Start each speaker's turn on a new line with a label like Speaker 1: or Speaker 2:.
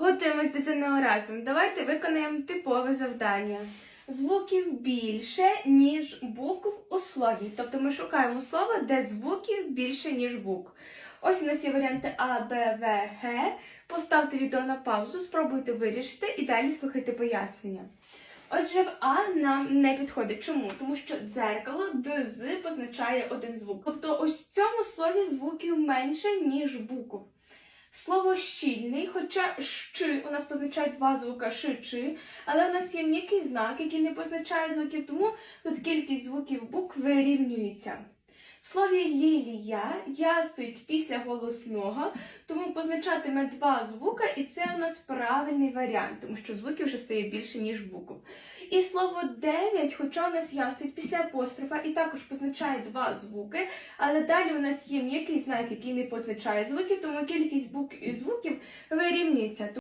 Speaker 1: Готуємось до ЗНО разом. Давайте виконаємо типове завдання. Звуків більше, ніж букв у слові. Тобто ми шукаємо слово, де звуків більше, ніж букв. Ось у нас є варіанти А, Б, В, Г. Поставте відео на паузу, спробуйте вирішити і далі слухайте пояснення. Отже, в А нам не підходить. Чому? Тому що дзеркало ДЗ позначає один звук. Тобто ось в цьому слові звуків менше, ніж букв. Слово щільний, хоча щ у нас позначає два звука ш, чи, але у нас є м'який знак, який не позначає звуків, тому тут кількість звуків букв вирівнюється. В слові лілія я стоїть після голосного, тому позначатиме два звука, і це у нас правильний варіант, тому що звуків вже стає більше, ніж букв. І слово дев'ять, хоча у нас я після апострофа, і також позначає два звуки, але далі у нас є м'який знак, який не позначає звуки, тому кількість звуків вирівнюється.